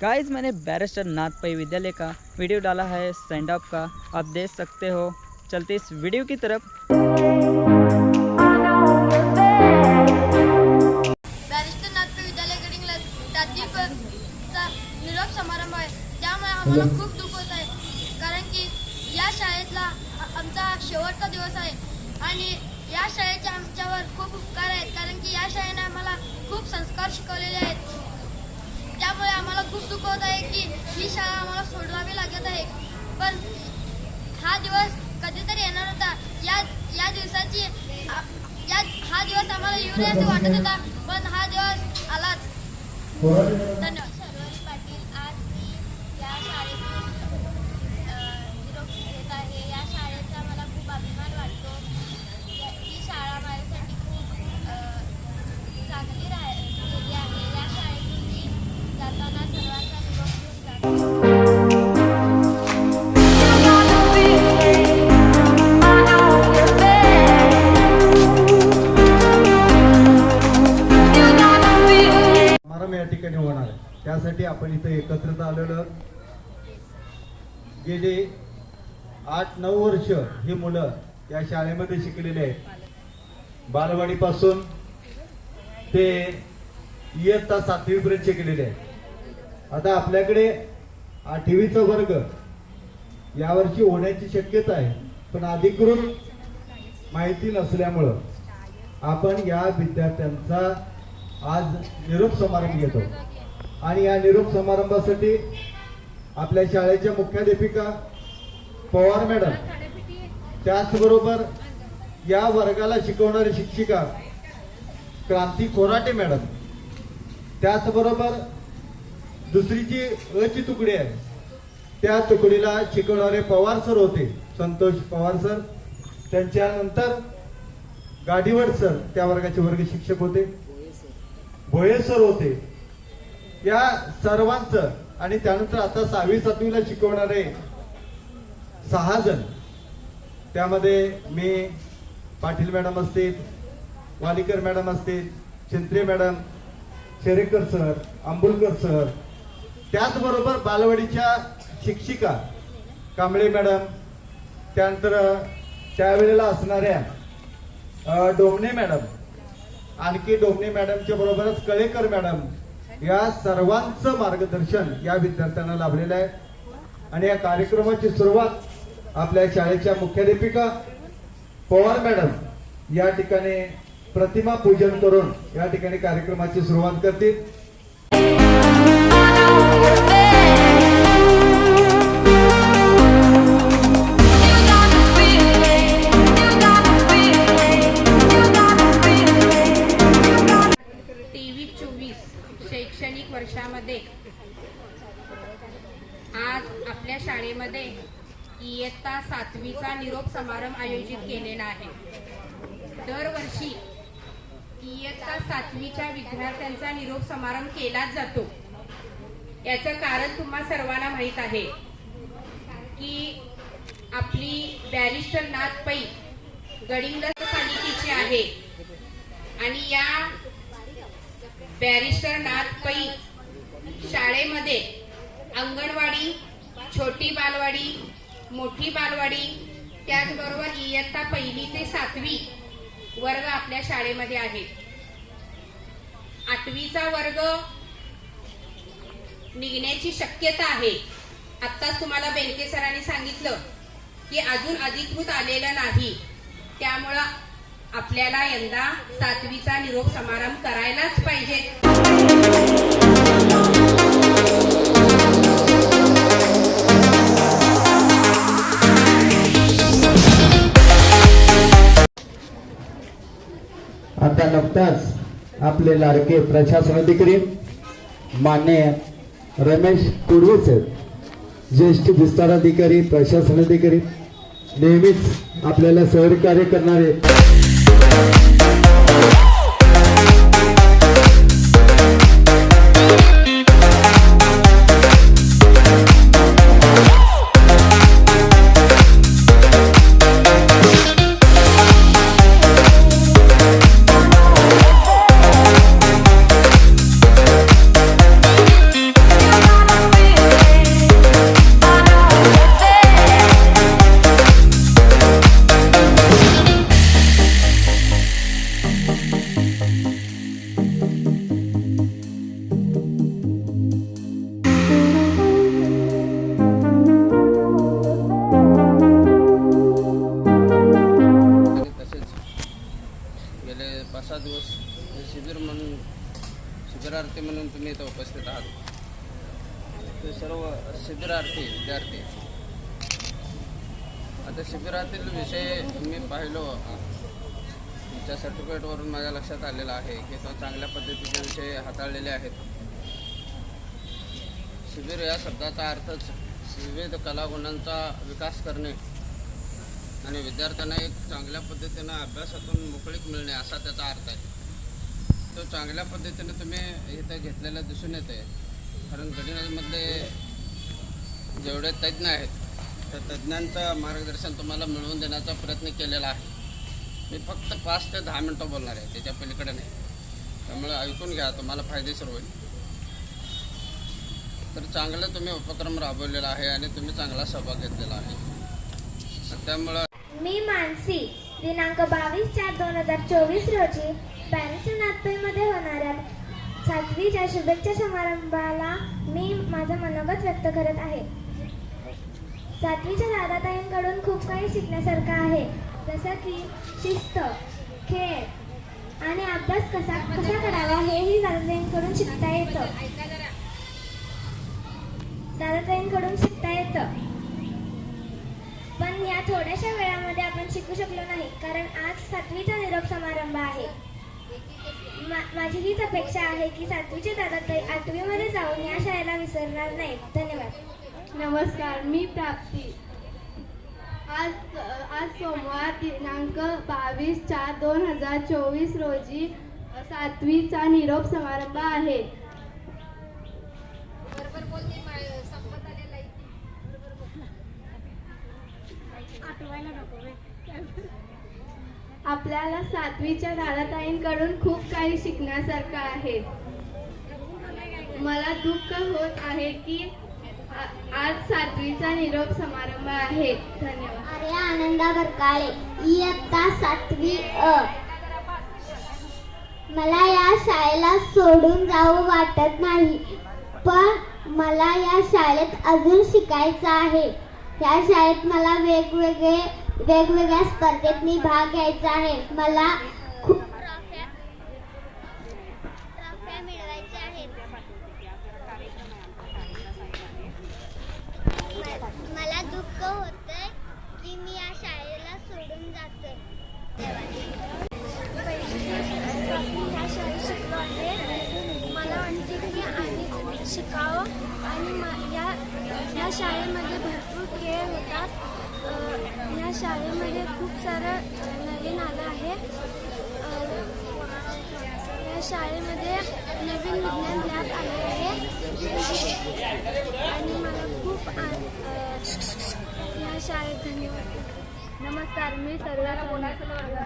Guys मैंने barrister नाथ पई विद्यालय का वीडियो डाला है स्टैंड अप का। आप देख सकते हो। चलते इस वीडियो की तरफ। बॅरिस्टर नाट्य विद्यालय निरोप समारंभ आहे त्यामुळे आम्हाला खूप दुःख होत आहे. कारण की या शाळेतला आमचा शेवटचा दिवस आहे. आणि या शाळेचे आमच्यावर खूप उपकार आहेत. कारण की या शाळेने आम्हाला खूप संस्कार शिकवलेले आहेत. त्यामुळे आम्हाला खूप दुःख होत आहे की ही शाळा आम्हाला सोडवावी लागत आहे. पण हा दिवस कधीतरी येणार होता. या या दिवसाची या हा दिवस आम्हाला येऊ नये असं वाटत होता. पण हा दिवस आलाच. धन्यवाद. शर्वरी पाटील आज मी या शाळेतून निरोप घेत आहे. या शाळेचा मला खूप अभिमान वाटतो. ही शाळा माझ्यासाठी खूप अ, चांगली राहिलेली आहे या शाळेतून मी जाताना सर्वांचा निरोप घेऊन जाते समारंभ या ठिकाणी होणार आहे. त्यासाठी आपण इथं एकत्रित आलेलो गेले आठ नऊ वर्ष ही मुलं या शाळेमध्ये शिकलेली आहेत. बालवाडीपासून ते इयत्ता सातवीपर्यंत शिकलेले आहेत. आता आपल्याकडे आठवीचा वर्ग यावर्षी होण्याची शक्यता आहे. पण अधिकृत माहिती नसल्यामुळं आपण या विद्यार्थ्यांचा आज निरोप समारंभ घेतो. आणि या निरोप समारंभासाठी आपल्या शाळेच्या मुख्याध्यापिका पवार मॅडम त्याचबरोबर या वर्गाला शिकवणारी शिक्षिका क्रांती खोराटे मॅडम त्याचबरोबर दुसरी जी अ ची तुकडी आहे. त्या तुकडीला शिकवणारे पवार सर होते संतोष पवार सर. त्यांच्यानंतर गाडीवर सर त्या वर्गाचे वर्ग शिक्षक होते. भोये सर होते. या सर्वांचं आणि त्यानंतर आता सहावी सातवीला शिकवणारे सहा जण. त्यामध्ये मी पाटील मॅडम असतील वालीकर मॅडम असतील Chintre madam Sherekar sir Ambulkar sir त्याचबरोबर बालवाडीच्या शिक्षिका कांबळे मॅडम त्यानंतर त्यावेळेला असणाऱ्या डोमणे मॅडम आणखी डोमणे मॅडमच्या बरोबरच कळेकर मॅडम या सर्वांचं मार्गदर्शन या विद्यार्थ्यांना लाभलेलं आहे. आणि या कार्यक्रमाची सुरुवात आपल्या शाळेच्या मुख्याध्यापिका पवार मॅडम या ठिकाणी प्रतिमा पूजन करून या ठिकाणी कार्यक्रमाची सुरुवात करतील. शैक्षणिक वर्षामध्ये आज आपल्या शाळेमध्ये इयत्ता सातवीचा निरोप समारंभ आयोजित केलेला आहे दरवर्षी इयत्ता सातवीच्या विद्यार्थ्यांचा निरोप समारंभ केलाच जातो. याचं कारण तुम्हा सर्वांना माहीत आहे की आपली बॅरिस्टर नाथ पै गडिंग पालिकेची आहे. आणि या बॅरिस्टर नाथ पै शाळेमध्ये अंगणवाडी छोटी बालवाडी मोठी बालवाडी त्याचबरोबर इयत्ता पहिली ते सातवी वर्ग आपल्या शाळेमध्ये आहे आठवीचा वर्ग निघण्याची शक्यता आहे. आत्ताच तुम्हाला बेनके सरांनी सांगितलं की अजून अधिकृत आलेलं नाही. त्यामुळं आपल्याला यंदा सातवीचा निरोप समारंभ करायलाच पाहिजे. आता नुकताच आपले लाडके प्रशासन अधिकारी मान्य रमेश कुर्वे सर ज्येष्ठ विस्तार अधिकारी प्रशासन अधिकारी नेहमीच आपल्याला सहकार्य करणारे आता शिबिरातील विषय मी पाहिलो. तुमच्या सर्टिफिकेटवरून माझ्या लक्षात आलेलं आहे की तो चांगल्या पद्धतीचे विषय हाताळलेले आहेत. शिबिर या शब्दाचा अर्थच विविध कलागुणांचा विकास करणे आणि विद्यार्थ्यांना एक चांगल्या पद्धतीनं अभ्यासातून मोकळीक मिळणे असा त्याचा अर्थ आहे. तो चांगल्या पद्धतीने तुम्ही इथं घेतलेला दिसून येते कारण गडिनाजमधले जेवढे तज्ज्ञ आहेत तर तज्ज्ञांचं मार्गदर्शन तुम्हाला मिळवून देण्याचा प्रयत्न केलेला आहे. मी फक्त पाच ते दहा मिनटं बोलणार आहे त्याच्या पलीकडे नाही. त्यामुळे ऐकून घ्या तुम्हाला फायदेशीर होईल. तर चांगलं तुम्ही उपक्रम राबवलेला आहे आणि तुम्ही चांगला सहभाग घेतलेला आहे. त्यामुळं मी मानसी दिनांक बावीस चार दोन हजार चोवीस रोजी पॅरिस नागपूरमध्ये होणाऱ्या सातवीच्या शुभेच्छा समारंभाला मी माझं मनोगत व्यक्त करत आहे. सातवीच्या दादाताईंकडून खूप काही शिकण्यासारखं आहे. जसं की शिस्त खेळ आणि अभ्यास कसा कसा करावा हेही दादाताईंकडून शिकता येतं. दादाताईंकडून शिकता येतं. पण या थोड्याशा वेळामध्ये आपण शिकू शकलो नाही कारण आज सातवीचा निरोप समारंभ आहे. मा- माझी हीच अपेक्षा आहे की सातवीचे दादाताई आठवीमध्ये जाऊन या शाळेला विसरणार नाहीत. धन्यवाद. नमस्कार मी प्राप्ती. आज आज सोमवार दिनांक बावीस चार दोन हजार चोवीस रोजी सातवीचा निरोप समारंभ आहे. आपल्याला सातवीच्या दादाताईंकडून खूप काही शिकण्यासारखं आहे. मला दुःख होत आहे की आज सातवीचा निरोप समारंभ आहे. धन्यवाद. अरे आनंदा बरकाळे इयत्ता सातवी अ. मला या शाळेला सोडून जाऊ वाटत नाही पण मला या शाळेत अजून शिकायचं आहे. या शाळेत मला वेगवेगळे वेगवेगळ्या स्पर्धेत मी भाग घ्यायचा आहे. मला खूप मिळवायच्या आहेत मला दुःख होतंय की मी या शाळेला सोडून जाते ह्या शाळेत शिकलो आहे मला वाटते की आम्ही शिकावं आणि म- या या शाळेमध्ये भरपूर खेळ होतात अ, या शाळेमध्ये खूप सारं नवीन आलं आहे. या शाळेमध्ये नवीन विज्ञान लॅब आले आहे. आणि मला खूप या शाळेत धन्यवाद. नमस्कार मी सर्वात सोना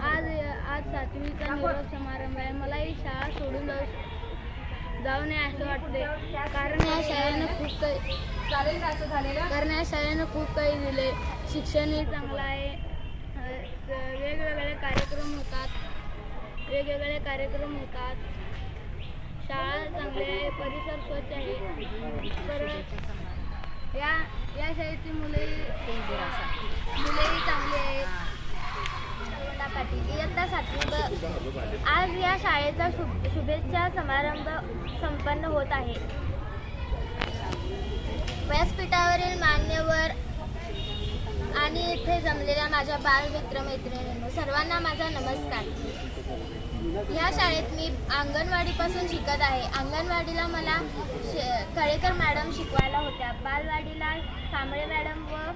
आज आज सातवीचा निरोप समारंभ आहे मला ही शाळा सोडून जाऊ जाऊ नये असं वाटते कारण या शाळेनं खूप काही कारण या शाळेनं खूप काही दिले शिक्षणही चांगलं आहे. वेगवेगळे कार्यक्रम होतात. वेगवेगळे कार्यक्रम होतात. शाळा चांगली आहे परिसर स्वच्छ आहे. परत या या शाळेची मुलंही मुलंही चांगली आहेत. इयत्ता सातवी आज या शाळेचा शुभ शुभेच्छा समारंभ संपन्न होत आहे. व्यासपीठावरील मान्यवर आणि इथे जमलेल्या माझ्या बाल मित्र मैत्रिणींनो सर्वांना माझा नमस्कार. ह्या शाळेत मी अंगणवाडीपासून शिकत आहे. अंगणवाडीला मला शे कळेकर मॅडम शिकवायला होत्या. बालवाडीला कांबळे मॅडम व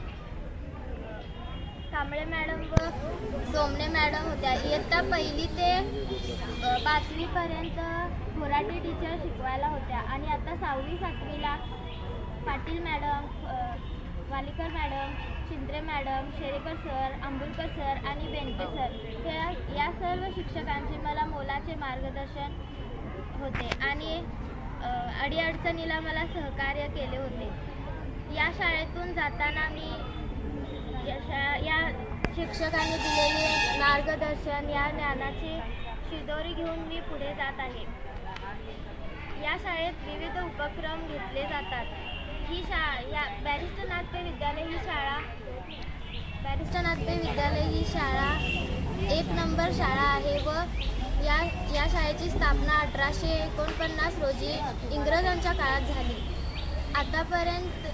कांबळे मॅडम व डोमणे मॅडम होत्या. इयत्ता पहिली ते पाचवीपर्यंत मराठी टीचर शिकवायला होत्या. आणि आता सहावी सातवीला पाटील मॅडम अ, madam Shindre madam Sherekar sir Ambulkar sir आणि बेंके सर या या सर्व शिक्षकांचे मला मोलाचे मार्गदर्शन होते आणि अडीअडचणीला मला सहकार्य केले होते. या शाळेतून जाताना मी या या शिक्षकांनी दिलेले मार्गदर्शन या ज्ञानाची शिदोरी घेऊन मी पुढे जात आहे. या शाळेत विविध उपक्रम घेतले जातात. ही शाळा या बॅरिस्टर नाट्य विद्यालय ही शाळा. बॅरिस्टर नाट्य विद्यालय ही शाळा एक नंबर शाळा आहे व या या शाळेची स्थापना अठराशे एकोणपन्नास रोजी इंग्रजांच्या काळात झाली. आतापर्यंत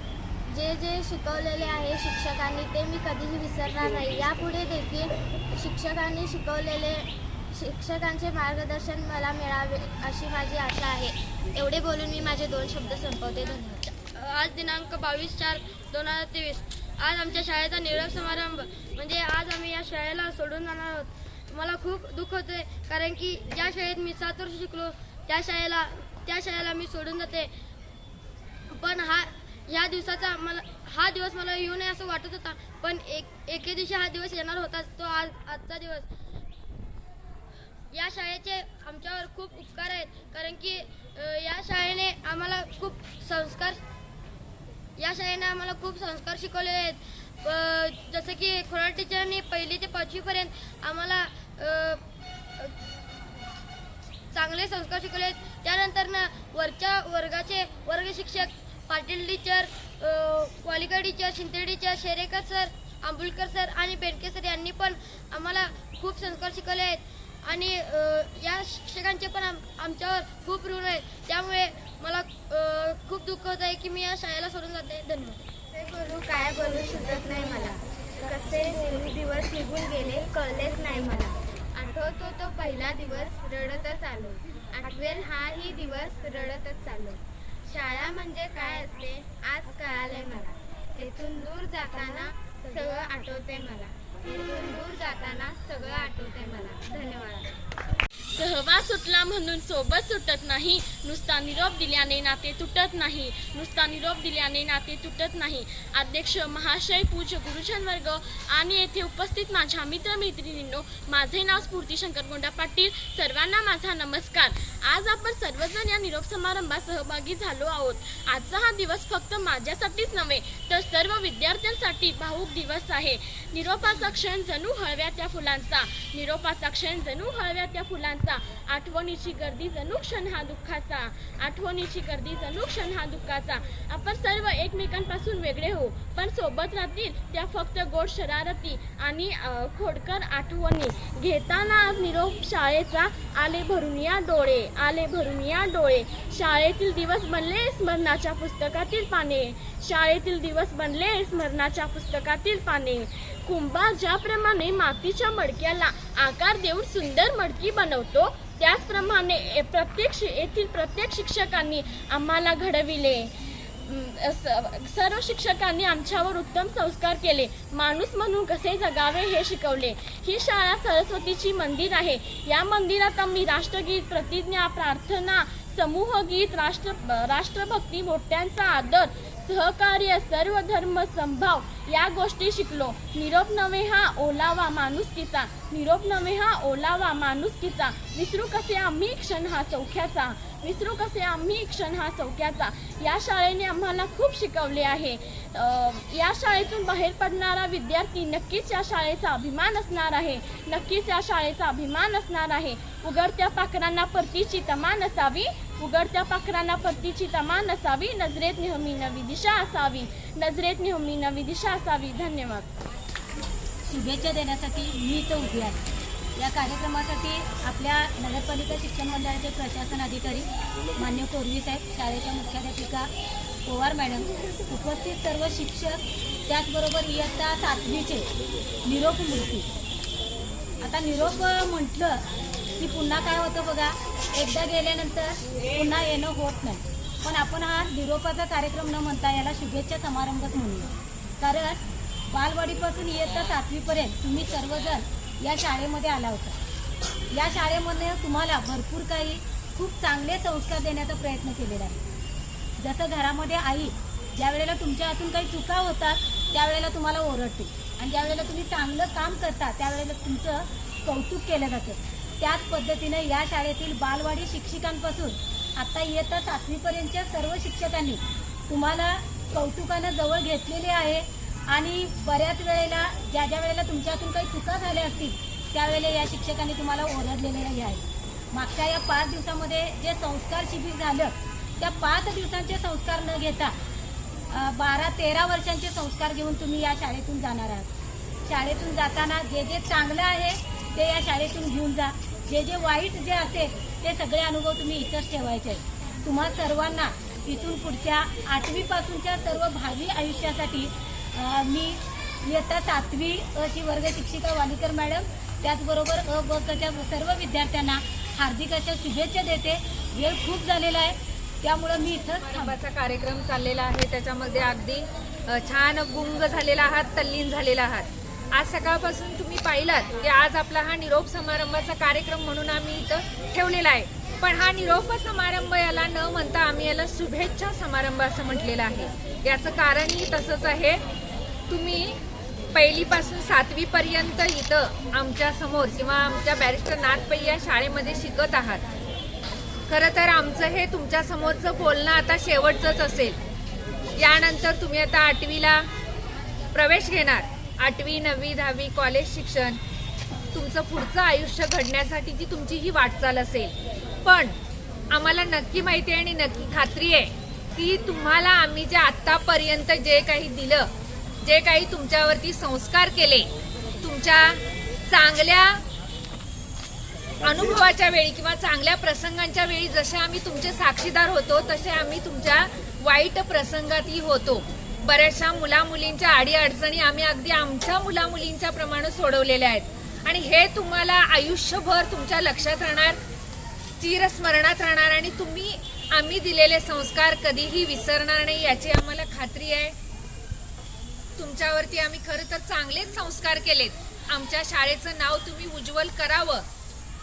जे जे शिकवलेले आहे शिक्षकांनी ते मी कधीही विसरणार नाही. यापुढे देखील शिक्षकांनी शिकवलेले शिक्षकांचे मार्गदर्शन मला मिळावे अशी माझी आशा आहे. एवढे बोलून मी माझे दोन शब्द संपवते. धन्यवाद. आज दिनांक बावीस चार दोन हजार तेवीस. आज आमच्या शाळेचा निरोप समारंभ. म्हणजे आज आम्ही या शाळेला सोडून जाणार आहोत. मला खूप दुःख होते कारण की ज्या शाळेत मी सात वर्ष शिकलो त्या शाळेला त्या शाळेला मी सोडून जाते. पण हा ह्या दिवसाचा मला हा दिवस मला येऊ नये असं वाटत होता. पण एक एके दिवशी हा दिवस येणार होताच तो आज आजचा दिवस. या शाळेचे आमच्यावर खूप उपकार आहेत. कारण की या शाळेने आम्हाला खूप संस्कार या शाळेने आम्हाला खूप संस्कार शिकवले आहेत. जसं की खोराळ टीचरांनी पहिली ते पाचवीपर्यंत आम्हाला चांगले संस्कार शिकवले आहेत. त्यानंतर ना वरच्या वर्गाचे वर्ग शिक्षक Patil teacher Walika teacher Shinde teacher Sherekar sir Ambulkar sir आणि बेडके सर यांनी पण आम्हाला खूप संस्कार शिकवले आहेत. आणि या शिक्षकांचे पण आम आमच्यावर खूप ऋण आहेत त्यामुळे मला खूप दुःख होत आहे की मी या शाळेला सोडून जाते. धन्यवाद. बोलू काय बोलू सुचत नाही मला. कसे दिवस निघून गेले कळलेच नाही मला. आठवतो तो पहिला दिवस रडतच आलो. आठवेल हाही दिवस रडतच चाललो शाळा म्हणजे काय असते आज कळाले मला. तेथून दूर जाताना सगळं आठवते मला. इथून दूर जाताना सगळं आठवतंय मला. धन्यवाद. सहवास सुटला म्हणून सोबत सुटत नाही. नुसता निरोप दिल्याने नाते तुटत नाही. नुसता निरोप दिल्याने नाते तुटत नाही. अध्यक्ष महाशय पूज्य गुरुजन वर्ग आणि येथे उपस्थित माझ्या मित्रमैत्रिणींनो माझे नाव स्फूर्ती शंकरगोंडा पाटील. सर्वांना माझा नमस्कार. आज आपण सर्वजण या निरोप समारंभात सहभागी झालो आहोत. आजचा हा दिवस फक्त माझ्यासाठीच नव्हे तर सर्व विद्यार्थ्यांसाठी भाऊक दिवस आहे. निरोपाचा क्षण जणू हळव्या त्या फुलांचा. निरोपाचा क्षण जणू हळव्या त्या फुलांचा. आठवणीची गर्दी जणू क्षण हा दुःखाचा. आठवणीची गर्दी जणू क्षण हा दुःखाचा. आपण सर्व एकमेकांपासून वेगळे हो पण सोबत राहतील त्या फक्त गोड शरारती आणि खोडकर आठवणी. घेताना आज निरोप शाळेचा आले भरून या डोळे आले भरून या डोळे. शाळेतील दिवस बनले स्मरणाच्या पुस्तकातील पाने. शाळेतील दिवस बनले स्मरणाच्या पुस्तकातील पाने. कुंभार ज्याप्रमाणे मातीच्या मडक्याला आकार देऊन सुंदर मडकी बनवतो त्याचप्रमाणे प्रत्येक येथील प्रत्येक शिक्षकांनी आम्हाला घडविले. स- सर्व शिक्षकांनी आमच्यावर उत्तम संस्कार केले. माणूस म्हणून कसे जगावे हे शिकवले. ही शाळा सरस्वतीची मंदिर आहे. या मंदिरात आम्ही राष्ट्रगीत प्रतिज्ञा प्रार्थना समूहगीत राष्ट्र राष्ट्रभक्ती मोठ्यांचा आदर सहकार्य सर्व धर्म संभाव या गोष्टी शिकलो. निरोप नव्हे हा ओलावा माणुसकीचा. निरोप नव्हे हा ओलावा माणुसकीचा. विसरू कसे आम्ही क्षण हा सौख्याचा? विसरू कसे आम्ही क्षण हा सौख्याचा? या शाळेने आम्हाला खूप शिकवले आहे. या शाळेतून बाहेर पडणारा विद्यार्थी नक्कीच या शाळेचा अभिमान असणार आहे. नक्कीच या शाळेचा अभिमान असणार आहे. उघडत्या पाखरांना परतीची तमान असावी उघडत्या पाखरांना परतीची तमा असावी नजरेत नेहमी नवी दिशा असावी. नजरेत नेहमी नवी दिशा असावी. धन्यवाद. शुभेच्छा देण्यासाठी मी इथं उभी आहे. या कार्यक्रमासाठी आपल्या नगरपालिका शिक्षण मंडळाचे प्रशासन अधिकारी मान्य कोरवी साहेब शाळेच्या मुख्याध्यापिका पवार मॅडम उपस्थित सर्व शिक्षक त्याचबरोबर इयत्ता सातवीचे निरोप मूर्ती. आता निरोप म्हटलं की पुन्हा काय होतं बघा एकदा गेल्यानंतर पुन्हा येणं होत नाही. पण आपण हा निरोपाचा कार्यक्रम न म्हणता याला शुभेच्छा समारंभच म्हणूया. कारण बालवाडीपासून इयत्ता सातवीपर्यंत तुम्ही सर्वजण या शाळेमध्ये आला होता. या शाळेमध्ये तुम्हाला भरपूर काही खूप चांगले संस्कार देण्याचा प्रयत्न केलेला आहे. जसं घरामध्ये आई ज्यावेळेला तुमच्या हातून काही चुका होतात त्यावेळेला तुम्हाला ओरडते. आणि ज्यावेळेला तुम्ही चांगलं काम करता त्यावेळेला तुमचं कौतुक केलं जातं. त्याच पद्धतीनं या शाळेतील बालवाडी शिक्षिकांपासून आता इयत्ता सातवीपर्यंतच्या सर्व शिक्षकांनी तुम्हाला कौतुकानं जवळ घेतलेले आहे. आणि बऱ्याच वेळेला ज्या ज्या वेळेला तुमच्यातून काही चुका झाल्या असतील त्यावेळेला या शिक्षकांनी तुम्हाला ओरडलेलेही आहे. मागच्या या पाच दिवसामध्ये जे संस्कार शिबिर झालं त्या पाच दिवसांचे संस्कार न घेता बारा तेरा वर्षांचे संस्कार घेऊन तुम्ही या शाळेतून जाणार आहात. शाळेतून जाताना जे जे चांगलं आहे ते या शाळेतून घेऊन जा. जे जे वाईट जे असेल ते सगळे अनुभव तुम्ही इथंच ठेवायचे. आहेत तुम्हा सर्वांना इथून पुढच्या आठवीपासूनच्या सर्व भावी आयुष्यासाठी मी इयत्ता सातवी अशी वर्ग शिक्षिका वालीकर मॅडम त्याचबरोबर अ ब कच्या सर्व विद्यार्थ्यांना हार्दिक अशा शुभेच्छा देते. वेळ खूप झालेला आहे. त्यामुळं मी इथंच थांबाचा कार्यक्रम चाललेला आहे. त्याच्यामध्ये अगदी छान गुंग झालेला आहात तल्लीन झालेला आहात. आज सकाळपासून तुम्ही पाहिलात की आज आपला हा निरोप समारंभाचा कार्यक्रम म्हणून आम्ही इथं ठेवलेला आहे. पण हा निरोप समारंभ याला न म्हणता आम्ही याला शुभेच्छा समारंभ असं म्हटलेलं आहे. याचं कारणही तसंच आहे. तुम्ही पहिलीपासून सातवीपर्यंत इथं आमच्यासमोर किंवा आमच्या बॅरिस्टर नाथपै या शाळेमध्ये शिकत आहात. खरं तर आमचं हे तुमच्यासमोरचं बोलणं आता शेवटचंच असेल. यानंतर तुम्ही आता आठवीला प्रवेश घेणार. आठवी नववी दहावी कॉलेज शिक्षण तुमचं पुढचं आयुष्य घडण्यासाठी जी तुमची ही वाटचाल असेल. पण आम्हाला नक्की माहिती आहे आणि नक्की खात्री आहे की तुम्हाला आम्ही जे आत्तापर्यंत जे काही दिलं जे काही तुमच्यावरती संस्कार केले तुमच्या चांगल्या अनुभवाच्या वेळी किंवा चांगल्या प्रसंगांच्या वेळी जसे आम्ही तुमचे साक्षीदार होतो तसे आम्ही तुमच्या वाईट प्रसंगातही होतो. बऱ्याचशा मुला मुलींच्या आडी अडचणी आम्ही अगदी आमच्या मुला मुलींच्या प्रमाणे सोडवलेल्या आहेत. आणि हे तुम्हाला आयुष्यभर तुमच्या लक्षात राहणार चिरस्मरणात राहणार आणि तुम्ही आम्ही दिलेले संस्कार कधीही विसरणार नाही याची आम्हाला खात्री आहे. तुमच्यावरती आम्ही खरं तर चांगलेच संस्कार केलेत. आमच्या शाळेचं नाव तुम्ही उज्ज्वल करावं.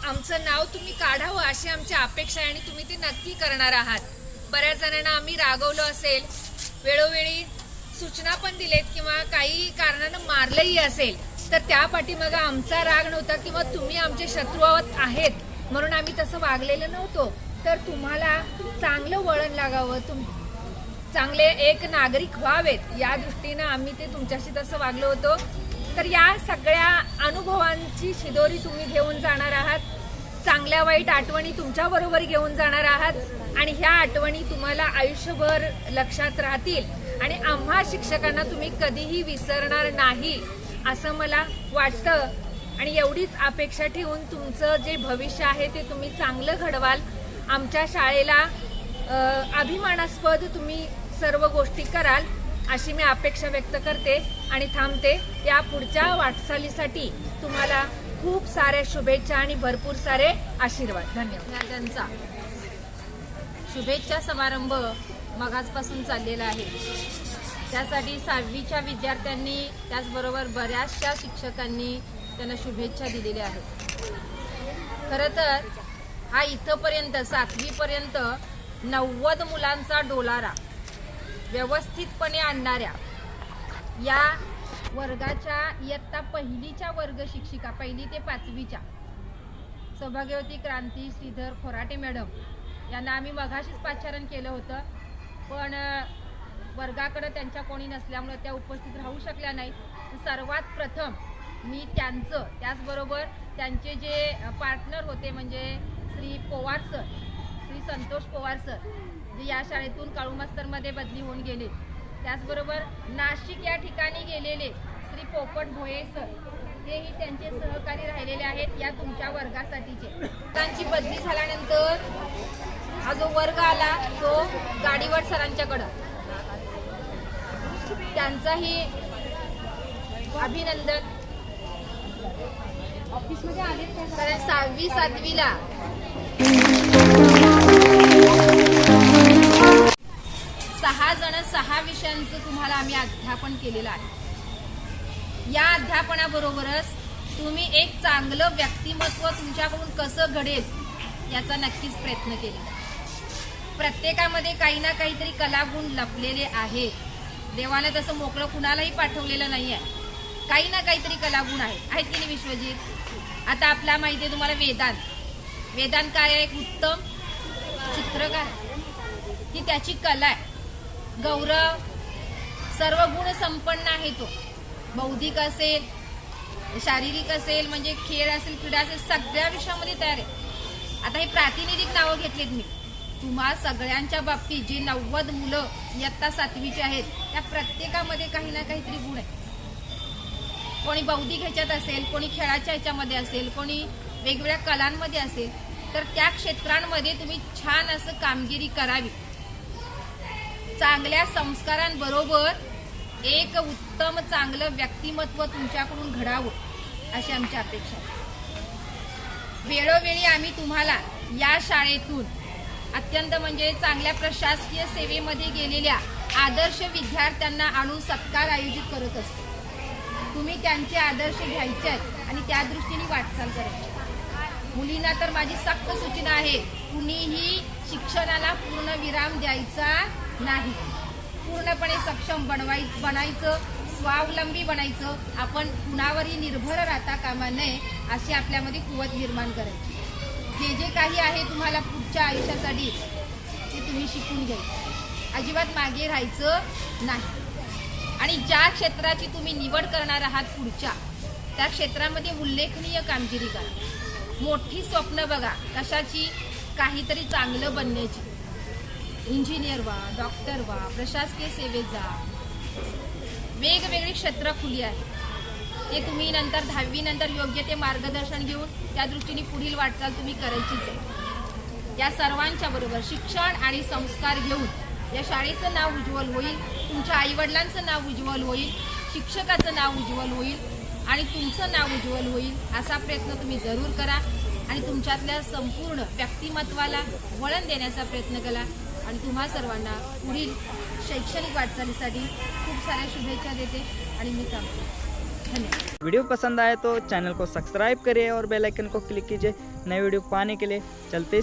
आमचं नाव तुम्ही काढावं अशी आमची अपेक्षा आहे आणि तुम्ही ते नक्की करणार आहात. बऱ्याच जणांना आम्ही रागवलो असेल. वेळोवेळी सूचना पण दिलेत किंवा काही कारणानं मारलंही असेल तर त्या पाठीमागं आमचा राग नव्हता किंवा तुम्ही आमचे शत्रू आहेत म्हणून आम्ही तसं वागलेलं नव्हतो. तर तुम्हाला चांगलं वळण लागावं तुम चांगले एक नागरिक व्हावेत या दृष्टीनं आम्ही ते तुमच्याशी तसं वागलो होतो. तर या सगळ्या अनुभवांची शिदोरी तुम्ही घेऊन जाणार आहात. चांगल्या वाईट आठवणी तुमच्याबरोबर घेऊन जाणार आहात. आणि ह्या आठवणी तुम्हाला आयुष्यभर लक्षात राहतील. आणि आम्हा शिक्षकांना तुम्ही कधीही विसरणार नाही असं मला वाटतं. आणि एवढीच अपेक्षा ठेवून तुमचं जे भविष्य आहे ते तुम्ही चांगलं घडवाल. आमच्या शाळेला अभिमानास्पद तुम्ही सर्व गोष्टी कराल अशी मी अपेक्षा व्यक्त करते आणि थांबते. या पुढच्या वाटचालीसाठी तुम्हाला खूप साऱ्या शुभेच्छा आणि भरपूर सारे आशीर्वाद. धन्यवाद. त्यांचा. शुभेच्छा समारंभ मगाचपासून चाललेला आहे. त्यासाठी सहावीच्या विद्यार्थ्यांनी त्याचबरोबर बऱ्याचशा शिक्षकांनी त्यांना शुभेच्छा दिलेल्या आहेत. खरं तर हा इथंपर्यंत सातवीपर्यंत नव्वद मुलांचा डोलारा व्यवस्थितपणे आणणाऱ्या या वर्गाच्या इयत्ता पहिलीच्या वर्ग शिक्षिका पहिली ते पाचवीच्या सौभाग्यवती क्रांती श्रीधर खोराटे मॅडम यांना आम्ही मघाशीच पाचारण केलं होतं. पण वर्गाकडं त्यांच्या कोणी नसल्यामुळे त्या उपस्थित राहू शकल्या नाही सर्वात प्रथम मी त्यांचं त्याचबरोबर त्यांचे जे पार्टनर होते म्हणजे श्री पोवार सर श्री संतोष पोवार सर जे या शाळेतून काळू मास्तरमध्ये बदली होऊन गेले. त्याचबरोबर नाशिक या ठिकाणी गेलेले श्री पोपट भोये सर हेही त्यांचे सहकारी राहिलेले आहेत या तुमच्या वर्गासाठीचे. त्यांची बदली झाल्यानंतर हा जो वर्ग आला तो गाडीवर सरांच्याकडं. त्यांचाही अभिनंदन. ऑफिसमध्ये आले कारण सहावी सातवीला. सहा जण सहा विषयांचं तुम्हाला आम्ही अध्यापन केलेलं आहे. या अध्यापनाबरोबरच तुम्ही एक चांगलं व्यक्तिमत्व तुमच्याकडून कसं घडेल याचा नक्कीच प्रयत्न केला प्रत्येकामध्ये काही ना काहीतरी कलागुण लपलेले आहेत. देवाने तसं मोकळं कुणालाही पाठवलेलं नाही आहे काही ना काहीतरी कलागुण आहे आहेत की नाही विश्वजीत? आता आपला माहिती आहे तुम्हाला वेदांत. वेदांत काय आहे? एक उत्तम चित्रकार ही त्याची कला आहे. गौरव सर्व गुण संपन्न आहे तो. बौद्धिक असेल शारीरिक असेल म्हणजे खेळ असेल क्रीडा असेल सगळ्या विषयामध्ये तयार आहे. आता हे प्रातिनिधिक नावं घेतलीत मी. तुम्हा सगळ्यांच्या बाबतीत जी नव्वद मुलं इयत्ता सातवीची आहेत त्या प्रत्येकामध्ये काही ना काहीतरी गुण आहे कोणी बौद्धिक ह्याच्यात असेल कोणी खेळाच्या ह्याच्यामध्ये असेल कोणी वेगवेगळ्या कलांमध्ये असेल तर त्या क्षेत्रांमध्ये तुम्ही छान असं कामगिरी करावी. चांगल्या संस्कारांबरोबर एक उत्तम चांगलं व्यक्तिमत्व तुमच्याकडून घडावं अशी आमची अपेक्षा वेळोवेळी आम्ही तुम्हाला या शाळेतून अत्यंत म्हणजे चांगल्या प्रशासकीय सेवेमध्ये गेलेल्या आदर्श विद्यार्थ्यांना आणून सत्कार आयोजित करत असतो. तुम्ही त्यांचे आदर्श घ्यायचे आहेत आणि त्या दृष्टीने वाटचाल करायची. मुलींना तर माझी सक्त सूचना आहे कुणीही शिक्षणाला पूर्ण विराम द्यायचा नाही. पूर्णपणे सक्षम बनवाय बनायचं स्वावलंबी बनायचं आपण कुणावरही निर्भर राहता कामा नये अशी आपल्यामध्ये कुवत निर्माण करायची. जे जे काही आहे तुम्हाला पुढच्या आयुष्यासाठी ते तुम्ही शिकून घ्यायचं अजिबात मागे राहायचं नाही. आणि ज्या क्षेत्राची तुम्ही निवड करणार आहात पुढच्या त्या क्षेत्रामध्ये उल्लेखनीय कामगिरी करा. मोठी स्वप्न बघा कशाची काहीतरी चांगलं बनण्याची. इंजिनियर व्हा डॉक्टर व्हा प्रशासकीय सेवेत जा. वेगवेगळी क्षेत्र खुली आहेत. ते तुम्ही नंतर दहावी नंतर योग्य ते मार्गदर्शन घेऊन त्या दृष्टीने पुढील वाटचाल तुम्ही करायचीच आहे. या सर्वांच्या बरोबर शिक्षण आणि संस्कार घेऊन या शाळेचं नाव उज्ज्वल होईल तुमच्या आईवडिलांचं नाव उज्ज्वल होईल शिक्षकाचं नाव उज्ज्वल होईल आणि तुमचं नाव उज्ज्वल होईल असा प्रयत्न तुम्ही जरूर करा आणि तुमच्यातल्या संपूर्ण व्यक्तिमत्वाला वळण देण्याचा प्रयत्न करा. आणि तुम्हा सर्वांना पुढील शैक्षणिक वाटचालीसाठी खूप साऱ्या शुभेच्छा देते आणि मी थांबते. धन्यवाद। वीडियो पसंद आए तो चैनल को सब्सक्राइब करिए और बेल आइकन को क्लिक कीजिए नए वीडियो पाने के लिए। चलते